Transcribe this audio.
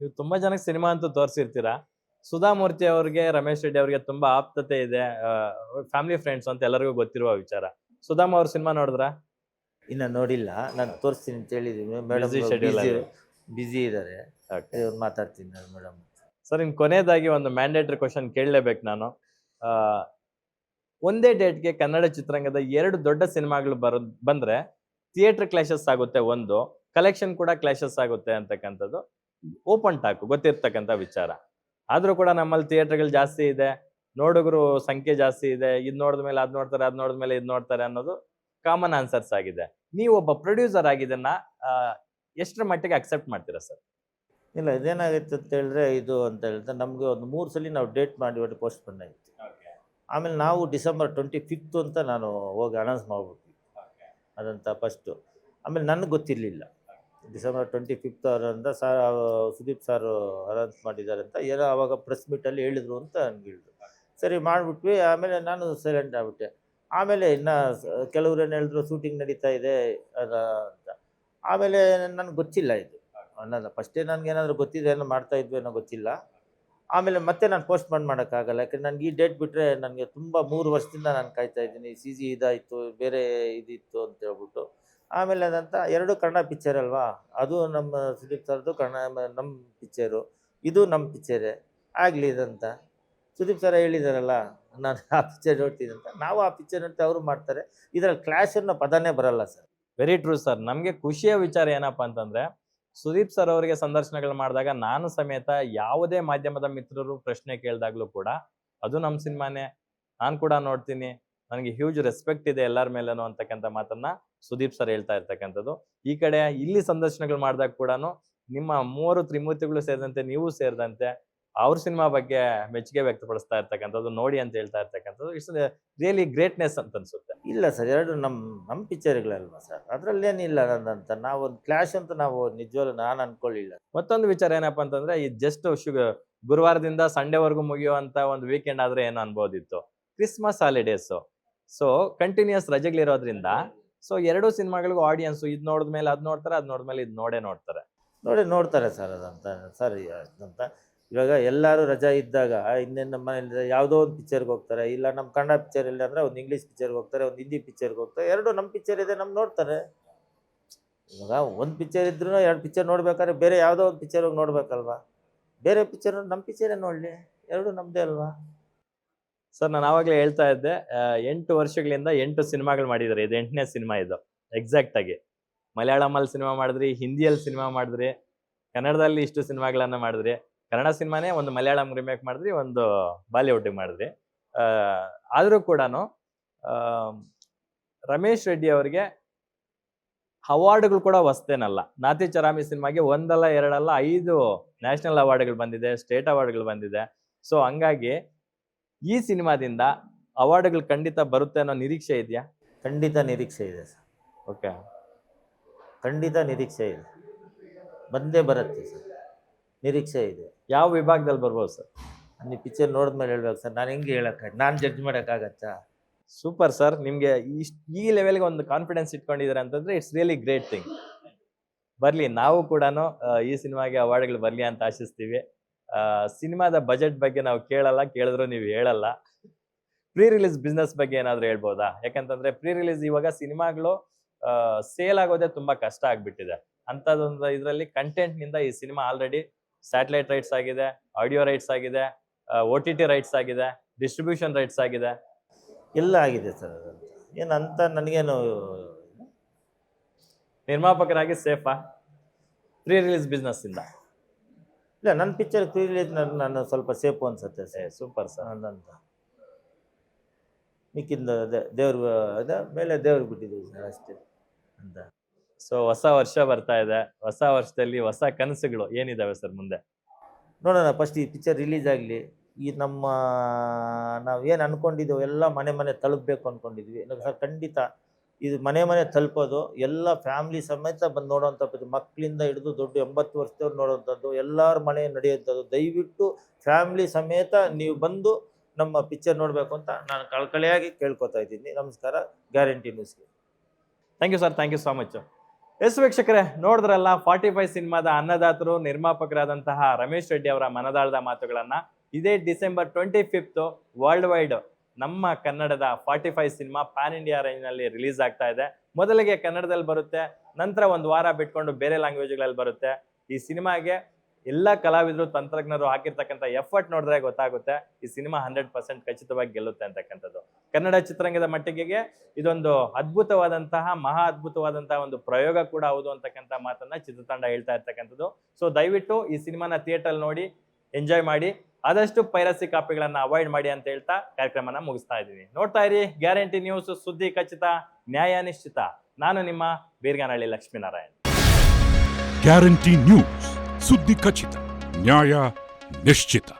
ನೀವು ತುಂಬಾ ಜನಕ್ಕೆ ಸಿನಿಮಾ ಅಂತೂ ತೋರಿಸಿರ್ತೀರಾ? ಸುಧಾಮೂರ್ತಿ ಅವ್ರಿಗೆ ರಮೇಶ್ ರೆಡ್ಡಿ ಅವ್ರಿಗೆ ತುಂಬಾ ಆಪ್ತತೆ ಇದೆ ಫ್ಯಾಮಿಲಿ ಫ್ರೆಂಡ್ಸ್ ಅಂತ ಎಲ್ಲರಿಗೂ ಗೊತ್ತಿರುವ ವಿಚಾರ. ಸುಧಾಮ ಅವ್ರ ಸಿನಿಮಾ ನೋಡಿದ್ರ? ಇನ್ನ ನೋಡಿಲ್ಲ. ನಾನು ತೋರಿಸ್ತೀನಿ ಅಂತ ಹೇಳಿದೀನಿ. ಮೇಡಮ್ ಬಿಸಿ ಇದ್ದಾರೆ ಮಾತಾಡ್ತೀನಿ ನಾನು ಮೇಡಮ್ ಸರ್ ಇನ್ ಕೊನೆಯದಾಗಿ ಒಂದು ಮ್ಯಾಂಡೇಟರಿ ಕ್ವಶನ್ ಕೇಳಲೇಬೇಕು ನಾನು. ಒಂದೇ ಡೇಟ್ಗೆ ಕನ್ನಡ ಚಿತ್ರರಂಗದ ಎರಡು ದೊಡ್ಡ ಸಿನಿಮಾಗಳು ಬರೋ ಬಂದ್ರೆ ಥಿಯೇಟರ್ ಕ್ಲಾಶಸ್ ಆಗುತ್ತೆ ಒಂದು ಕಲೆಕ್ಷನ್ ಕೂಡ ಕ್ಲಾಶಸ್ ಆಗುತ್ತೆ ಅಂತಕ್ಕಂಥದ್ದು. ಓಪನ್ ಟಾಕ್ ಗೊತ್ತಿರ್ತಕ್ಕಂಥ ವಿಚಾರ. ಆದ್ರೂ ಕೂಡ ನಮ್ಮಲ್ಲಿ ಥಿಯೇಟರ್ಗಳು ಜಾಸ್ತಿ ಇದೆ. ನೋಡುಗರು ಸಂಖ್ಯೆ ಜಾಸ್ತಿ ಇದೆ. ಇದು ನೋಡಿದ ಮೇಲೆ ಅದು ನೋಡ್ತಾರೆ ನೋಡಿದ ಮೇಲೆ ಇದ್ ನೋಡ್ತಾರೆ ಅನ್ನೋದು ಕಾಮನ್ ಆನ್ಸರ್ಸ್ ಆಗಿದೆ. ನೀವು ಒಬ್ಬ ಪ್ರೊಡ್ಯೂಸರ್ ಆಗಿದ್ದನ್ನ ಎಷ್ಟರ ಮಟ್ಟಿಗೆ ಅಕ್ಸೆಪ್ಟ್ ಮಾಡ್ತೀರಾ ಸರ್? ಇಲ್ಲ ಇದೇನಾಗುತ್ತೆ ಅಂತ ಹೇಳಿದ್ರೆ ಇದು ಅಂತ ಹೇಳಿದ್ರೆ ನಮಗೆ ಒಂದು ಮೂರು ಸಲ ನಾವು ಡೇಟ್ ಮಾಡಿ ಒಟ್ಟು ಪೋಸ್ಟ್ ಪೋನ್ ಆಯಿತು ಆಮೇಲೆ ನಾವು ಡಿಸೆಂಬರ್ ಟ್ವೆಂಟಿ ಫಿಫ್ತ್ ಅಂತ ನಾನು ಹೋಗಿ ಅನೌನ್ಸ್ ಮಾಡ್ಬಿಟ್ವಿ ಅದಂತ ಫಸ್ಟು ಆಮೇಲೆ ನನಗೆ ಗೊತ್ತಿರಲಿಲ್ಲ. ಡಿಸೆಂಬರ್ ಟ್ವೆಂಟಿ ಫಿಫ್ತ್ ಅವರಂತ ಸರ್ ಸುದೀಪ್ ಸರ್ ಅನೌನ್ಸ್ ಮಾಡಿದ್ದಾರೆ ಅಂತ ಏನೋ ಅವಾಗ ಪ್ರೆಸ್ ಮೀಟಲ್ಲಿ ಹೇಳಿದ್ರು ಅಂತ ನನಗೆ ಹೇಳಿದ್ರು. ಸರಿ ಮಾಡಿಬಿಟ್ವಿ, ಆಮೇಲೆ ನಾನು ಸೈಲೆಂಟ್ ಆಗಿಬಿಟ್ಟೆ. ಆಮೇಲೆ ಇನ್ನು ಕೆಲವ್ರು ಏನು ಹೇಳಿದ್ರು ಶೂಟಿಂಗ್ ನಡೀತಾ ಇದೆ ಅಂತ. ಆಮೇಲೆ ನನಗೆ ಗೊತ್ತಿಲ್ಲ ಇದು. ನನ್ನ ಫಸ್ಟೇ ನನಗೇನಾದರೂ ಗೊತ್ತಿದೆ ಏನೋ ಮಾಡ್ತಾ ಏನೋ ಗೊತ್ತಿಲ್ಲ. ಆಮೇಲೆ ಮತ್ತೆ ನಾನು ಪೋಸ್ಟ್ ಮಾಡ್ ಮಾಡೋಕ್ಕಾಗಲ್ಲ. ಯಾಕಂದ್ರೆ ನನಗೆ ಈ ಡೇಟ್ ಬಿಟ್ಟರೆ ನನಗೆ ತುಂಬ ಮೂರು ವರ್ಷದಿಂದ ನಾನು ಕಾಯ್ತಾ ಇದ್ದೀನಿ. ಸಿ ಜಿ ಇದಾಯಿತು, ಬೇರೆ ಇದಿತ್ತು ಅಂತ ಹೇಳ್ಬಿಟ್ಟು. ಆಮೇಲೆ ಅದಂತ ಎರಡು ಕನ್ನಡ ಪಿಕ್ಚರ್ ಅಲ್ವಾ? ಅದು ನಮ್ಮ ಸುದೀಪ್ ಸರ್ದು ಕನ್ನಡ ನಮ್ಮ ಪಿಕ್ಚರು ಇದು ನಮ್ಮ ಪಿಕ್ಚರೇ ಆಗಲಿ ಇದಂತ. ಸುದೀಪ್ ಸರ್ ಹೇಳಿದಾರಲ್ಲ, ನಾನು ಆ ಪಿಕ್ಚರ್ ಅಂತ. ನಾವು ಆ ಪಿಕ್ಚರ್ ನೋಡ್ತೀವಿ ಅವರು ಮಾಡ್ತಾರೆ. ಇದರಲ್ಲಿ ಕ್ಲಾಶ್ ಅನ್ನೋ ಪದನೇ ಬರಲ್ಲ ಸರ್. ವೆರಿ ಟ್ರೂ ಸರ್ ನಮಗೆ ಖುಷಿಯ ವಿಚಾರ ಏನಪ್ಪ ಅಂತಂದ್ರೆ ಸುದೀಪ್ ಸರ್ ಅವರಿಗೆ ಸಂದರ್ಶನಗಳು ಮಾಡಿದಾಗ ನಾನು ಸಮೇತ ಯಾವುದೇ ಮಾಧ್ಯಮದ ಮಿತ್ರರು ಪ್ರಶ್ನೆ ಕೇಳಿದಾಗಲೂ ಕೂಡ, ಅದು ನಮ್ಮ ಸಿನಿಮಾನೇ. ನಾನು ಕೂಡ ನೋಡ್ತೀನಿ. ನನಗೆ ಹ್ಯೂಜ್ ರೆಸ್ಪೆಕ್ಟ್ ಇದೆ ಎಲ್ಲರ ಮೇಲೇನು ಅಂತಕ್ಕಂಥ ಮಾತನ್ನ ಸುದೀಪ್ ಸರ್ ಹೇಳ್ತಾ ಇರ್ತಕ್ಕಂಥದ್ದು. ಈ ಕಡೆ ಇಲ್ಲಿ ಸಂದರ್ಶನಗಳು ಮಾಡಿದಾಗ ಕೂಡ ನಿಮ್ಮ ಮೂವರು ತ್ರಿಮೂರ್ತಿಗಳು ಸೇರಿದಂತೆ ನೀವು ಸೇರಿದಂತೆ ಅವ್ರ ಸಿನಿಮಾ ಬಗ್ಗೆ ಮೆಚ್ಚುಗೆ ವ್ಯಕ್ತಪಡಿಸ್ತಾ ಇರ್ತಕ್ಕಂಥದ್ದು ನೋಡಿ ಅಂತ ಹೇಳ್ತಾ ಇರ್ತಕ್ಕಂಥದ್ದು. ಇಟ್ಸ್ ರಿಯಲಿ ಗ್ರೇಟ್ನೆಸ್ ಅಂತ ಅನ್ಸುತ್ತೆ. ಇಲ್ಲ ಸರ್ ಎರಡು ನಮ್ಮ ನಮ್ಮ ಪಿಕ್ಚರ್ಗಳಲ್ವಾ ಸರ್? ಅದರಲ್ಲೇನಿಲ್ಲ ನನ್ನಂತ. ನಾವು ಒಂದು ಕ್ಲಾಶ್ ಅಂತ ನಾವು ನಿಜವಾಗ್ಲೂ ನಾನು ಅನ್ಕೊಳ್ಳಿಲ್ಲ. ಮತ್ತೊಂದು ವಿಚಾರ ಏನಪ್ಪಾ ಅಂತಂದ್ರೆ ಈ ಜಸ್ಟ್ ಶುಗ ಗುರುವಾರದಿಂದ ಸಂಡೇವರೆಗೂ ಮುಗಿಯುವಂತ ಒಂದು ವೀಕೆಂಡ್ ಆದ್ರೆ ಏನು ಅನ್ಬೋದಿತ್ತು. ಕ್ರಿಸ್ಮಸ್ ಹಾಲಿಡೇಸ್ ಸೊ ಕಂಟಿನ್ಯೂಸ್ ರಜೆಗಳಿರೋದ್ರಿಂದ ಸೊ, ಎರಡು ಸಿನಿಮಾಗಳಿಗೂ ಆಡಿಯನ್ಸು ಇದ್ ನೋಡಿದ್ಮೇಲೆ ಅದು ನೋಡ್ತಾರೆ ನೋಡಿದ ನೋಡಿದ್ಮೇಲೆ ಇದು ನೋಡೇ ನೋಡ್ತಾರೆ. ನೋಡಿ, ನೋಡ್ತಾರೆ ಸರ್ ಅದಂತ, ಸರ್ ಅಂತ ಇವಾಗ ಎಲ್ಲರೂ ರಜಾ ಇದ್ದಾಗ ಇನ್ನೇನು ನಮ್ಮ ಮನೇಲಿ ಯಾವುದೋ ಒಂದು ಪಿಕ್ಚರ್ಗೆ ಹೋಗ್ತಾರೆ, ಇಲ್ಲ ನಮ್ಮ ಕನ್ನಡ ಪಿಕ್ಚರ್ ಇಲ್ಲ ಅಂದರೆ ಒಂದು ಇಂಗ್ಲೀಷ್ ಪಿಕ್ಚರ್ಗೆ ಹೋಗ್ತಾರೆ, ಒಂದು ಹಿಂದಿ ಪಿಕ್ಚರ್ಗೆ ಹೋಗ್ತಾರೆ, ಎರಡು ನಮ್ಮ ಪಿಕ್ಚರ್ ಇದೆ ನಮ್ಮ ನೋಡ್ತಾರೆ. ಇವಾಗ ಒಂದು ಪಿಕ್ಚರ್ ಇದ್ರೂ ಎರಡು ಪಿಕ್ಚರ್ ನೋಡ್ಬೇಕಾದ್ರೆ ಬೇರೆ ಯಾವುದೋ ಒಂದು ಪಿಕ್ಚರ್ ಹೋಗಿ ನೋಡ್ಬೇಕಲ್ವಾ? ಬೇರೆ ಪಿಕ್ಚರ್ ನಮ್ಮ ಪಿಕ್ಚರೇ ನೋಡಲಿ? ಎರಡು ನಮ್ಮದೇ ಅಲ್ವಾ? ಸರ್ ನಾನು ಆವಾಗಲೇ ಹೇಳ್ತಾ ಇದ್ದೆ ಎಂಟು ವರ್ಷಗಳಿಂದ ಎಂಟು ಸಿನಿಮಾಗಳು ಮಾಡಿದ್ದಾರೆ ಇದು ಎಂಟನೇ ಸಿನಿಮಾ ಇದು ಎಕ್ಸಾಕ್ಟ್ ಆಗಿ. ಮಲಯಾಳಮಲ್ಲಿ ಸಿನಿಮಾ ಮಾಡಿದ್ರಿ ಹಿಂದಿಯಲ್ಲಿ ಸಿನಿಮಾ ಮಾಡಿದ್ರಿ, ಕನ್ನಡದಲ್ಲಿ ಇಷ್ಟು ಸಿನಿಮಾಗಳನ್ನ ಮಾಡಿದ್ರಿ. ಕನ್ನಡ ಸಿನಿಮಾನೇ ಒಂದು ಮಲಯಾಳಂ ರಿಮೇಕ್ ಮಾಡಿದ್ರಿ, ಒಂದು ಬಾಲಿವುಡ್ ಮಾಡಿದ್ರಿ. ಆದ್ರೂ ಕೂಡ ರಮೇಶ್ ರೆಡ್ಡಿ ಅವರಿಗೆ ಅವಾರ್ಡ್ಗಳು ಕೂಡ ಹೊಸ್ತೇನಲ್ಲ ನಾತಿ ಚರಾಮಿ ಸಿನಿಮಾಗೆ ಒಂದಲ್ಲ, ಎರಡಲ್ಲ, ಐದು ನ್ಯಾಷನಲ್ ಅವಾರ್ಡ್ಗಳು ಬಂದಿದೆ, ಸ್ಟೇಟ್ ಅವಾರ್ಡ್ಗಳು ಬಂದಿದೆ. ಸೊ ಹಂಗಾಗಿ ಈ ಸಿನಿಮಾದಿಂದ ಅವಾರ್ಡ್ಗಳು ಖಂಡಿತ ಬರುತ್ತೆ ಅನ್ನೋ ನಿರೀಕ್ಷೆ ಇದೆಯಾ? ಖಂಡಿತ ನಿರೀಕ್ಷೆ ಇದೆ ಸರ್. ಓಕೆ. ಖಂಡಿತ ನಿರೀಕ್ಷೆ ಇದೆ. ಬಂದೇ ಬರುತ್ತೆ ಸರ್. ನಿರೀಕ್ಷೆ ಇದೆ. ಯಾವ ವಿಭಾಗದಲ್ಲಿ ಬರ್ಬೋದು ಸರ್? ನೀವು ಪಿಕ್ಚರ್ ನೋಡಿದ್ಮೇಲೆ ಹೇಳ್ಬೇಕು ಸರ್. ನಾನು ಹೆಂಗೆ ಹೇಳಕ್ಕೆ ನಾನು ಜಡ್ಜ್ ಮಾಡೋಕ್ಕಾಗತ್ತಾ? Super sir. ನಿಮಗೆ ಇಷ್ಟು ಈ ಲೆವೆಲ್ಗೆ ಒಂದು ಕಾನ್ಫಿಡೆನ್ಸ್ ಇಟ್ಕೊಂಡಿದ್ದಾರೆ ಅಂತಂದ್ರೆ ಇಟ್ಸ್ ರಿಯಲಿ ಗ್ರೇಟ್ ಥಿಂಗ್ ಬರಲಿ ನಾವು ಕೂಡ ಈ ಸಿನಿಮಾಗೆ ಅವಾರ್ಡ್ಗಳು ಬರಲಿ ಅಂತ ಆಶಿಸ್ತೀವಿ. ಸಿನಿಮಾದ ಬಜೆಟ್ ಬಗ್ಗೆ ನಾವು ಕೇಳಲ್ಲ ಕೇಳಿದ್ರು ನೀವು ಹೇಳಲ್ಲ. ಪ್ರೀ ರಿಲೀಸ್ ಬಿಸ್ನೆಸ್ ಬಗ್ಗೆ ಏನಾದ್ರು ಹೇಳ್ಬೋದಾ? ಯಾಕಂತಂದ್ರೆ ಪ್ರೀ ರಿಲೀಸ್ ಇವಾಗ ಸಿನಿಮಾಗಳು ಸೇಲ್ ಆಗೋದೇ ತುಂಬಾ ಕಷ್ಟ ಆಗ್ಬಿಟ್ಟಿದೆ. ಅಂತದೊಂದು ಇದರಲ್ಲಿ ಕಂಟೆಂಟ್ನಿಂದ ಈ ಸಿನಿಮಾ ಆಲ್ರೆಡಿ ಸ್ಯಾಟಲೈಟ್ ರೈಟ್ಸ್ ಆಗಿದೆ ಆಡಿಯೋ ರೈಟ್ಸ್ ಆಗಿದೆ ಒ ಟಿ ಟಿ ರೈಟ್ಸ್ ಆಗಿದೆ ಡಿಸ್ಟ್ರಿಬ್ಯೂಷನ್ ರೈಟ್ಸ್ ಆಗಿದೆ. ಎಲ್ಲ ಆಗಿದೆ ಸರ್ ಏನಂತ ಏನು ಅಂತ ನನಗೇನು ನಿರ್ಮಾಪಕರಾಗಿ ಸೇಫಾ? ಪ್ರೀ ರಿಲೀಸ್ ಬಿಸ್ನೆಸ್ ಇಂದ. ಇಲ್ಲ ನನ್ನ ಪಿಕ್ಚರ್ ರಿಲೀಸ್ ನಾನು ಸ್ವಲ್ಪ ಸೇಫು ಅನ್ಸುತ್ತೆ ಸರ್. ಸೂಪರ್ ಸರ್ ಅಂತ ಮಿಕ್ಕಿಂದ ಅದೇ ದೇವ್ರ ಅದೇ ಮೇಲೆ ದೇವ್ರಿಗೆ ಬಿಟ್ಟಿದ್ದೀವಿ ಸರ್ ಅಷ್ಟೇ. ಅಂತ. ಸೊ ಹೊಸ ವರ್ಷ ಬರ್ತಾ ಇದೆ. ಹೊಸ ವರ್ಷದಲ್ಲಿ ಹೊಸ ಕನಸುಗಳು ಏನಿದಾವೆ ಸರ್ ಮುಂದೆ? ನೋಡೋಣ ಫಸ್ಟ್ ಈ ಪಿಕ್ಚರ್ ರಿಲೀಸ್ ಆಗಲಿ ಈ ನಮ್ಮ ನಾವು ಏನು ಅಂದ್ಕೊಂಡಿದ್ದೇವೆ ಎಲ್ಲ ಮನೆ ಮನೆ ತಲುಪಬೇಕು ಅಂದ್ಕೊಂಡಿದ್ವಿ ಸರ್ ಖಂಡಿತ ಇದು ಮನೆ ಮನೆ ತಲುಪೋದು, ಎಲ್ಲ ಫ್ಯಾಮಿಲಿ ಸಮೇತ ಬಂದು ನೋಡೋವಂಥ ಮಕ್ಕಳಿಂದ ಹಿಡಿದು ದೊಡ್ಡ ಎಂಬತ್ತು ವರ್ಷದವ್ರು ನೋಡೋವಂಥದ್ದು ಎಲ್ಲರ ಮನೆ ನಡೆಯುವಂಥದ್ದು. ದಯವಿಟ್ಟು ಫ್ಯಾಮ್ಲಿ ಸಮೇತ ನೀವು ಬಂದು ನಮ್ಮ ಪಿಕ್ಚರ್ ನೋಡಬೇಕು ಅಂತ ನಾನು ಕಳಕಳಿಯಾಗಿ ಕೇಳ್ಕೊತಾ ಇದ್ದೀನಿ. ನಮಸ್ಕಾರ ಗ್ಯಾರಂಟಿ ನ್ಯೂಸ್ಗೆ thank you sir thank you so much yes ವೀಕ್ಷಕರೇ, ನೋಡಿದ್ರಲ್ಲ ಫಾರ್ಟಿ ಫೈವ್ ಸಿನಿಮಾದ ಅನ್ನದಾತರು, ನಿರ್ಮಾಪಕರಾದಂತಹ ರಮೇಶ್ ರೆಡ್ಡಿ ಅವರ ಮನದಾಳದ ಮಾತುಗಳನ್ನ ಇದೇ December twenty fifth world wide ನಮ್ಮ ಕನ್ನಡದ forty five cinema pan India ರೇಂಜ್ನಲ್ಲಿ release ಆಗ್ತಾ ಇದೆ. ಮೊದಲಿಗೆ ಕನ್ನಡದಲ್ಲಿ ಬರುತ್ತೆ, ನಂತರ ಒಂದು ವಾರ ಬಿಟ್ಕೊಂಡು ಬೇರೆ ಲ್ಯಾಂಗ್ವೇಜ್ಗಳಲ್ಲಿ ಬರುತ್ತೆ. ಈ ಸಿನಿಮಾಗೆ ಎಲ್ಲ ಕಲಾವಿದರು, ತಂತ್ರಜ್ಞರು ಹಾಕಿರ್ತಕ್ಕಂಥ ಎಫರ್ಟ್ ನೋಡಿದ್ರೆ ಗೊತ್ತಾಗುತ್ತೆ, ಈ ಸಿನಿಮಾ ಹಂಡ್ರೆಡ್ ಪರ್ಸೆಂಟ್ ಖಚಿತವಾಗಿ ಗೆಲ್ಲುತ್ತೆ ಅಂತಕ್ಕಂಥದ್ದು. ಕನ್ನಡ ಚಿತ್ರರಂಗದ ಮಟ್ಟಿಗೆ ಇದೊಂದು ಅದ್ಭುತವಾದಂತಹ, ಮಹಾ ಅದ್ಭುತವಾದಂತಹ ಒಂದು ಪ್ರಯೋಗ ಕೂಡ ಹೌದು ಅಂತಕ್ಕಂಥ ಮಾತನ್ನ ಚಿತ್ರತಂಡ ಹೇಳ್ತಾ ಇರ್ತಕ್ಕಂಥದ್ದು. ಸೊ ದಯವಿಟ್ಟು ಈ ಸಿನಿಮಾನ ಥಿಯೇಟರ್ ನೋಡಿ, ಎಂಜಾಯ್ ಮಾಡಿ. ಆದಷ್ಟು ಪೈರಸಿ ಕಾಪಿಗಳನ್ನ ಅವಾಯ್ಡ್ ಮಾಡಿ ಅಂತ ಹೇಳ್ತಾ ಕಾರ್ಯಕ್ರಮನ ಮುಗಿಸ್ತಾ ಇದ್ದೀವಿ. ನೋಡ್ತಾ ಇರಿ, ಗ್ಯಾರಂಟಿ ನ್ಯೂಸ್, ಸುದ್ದಿ ಖಚಿತ, ನ್ಯಾಯ ನಿಶ್ಚಿತ. ನಾನು ನಿಮ್ಮ ಬೀರ್ಗಾನಹಳ್ಳಿ ಲಕ್ಷ್ಮೀನಾರಾಯಣ. ಗ್ಯಾರಂಟಿ ನ್ಯೂಸ್, ಸುದ್ದಿ ಖಚಿತ, ನ್ಯಾಯ ನಿಶ್ಚಿತ.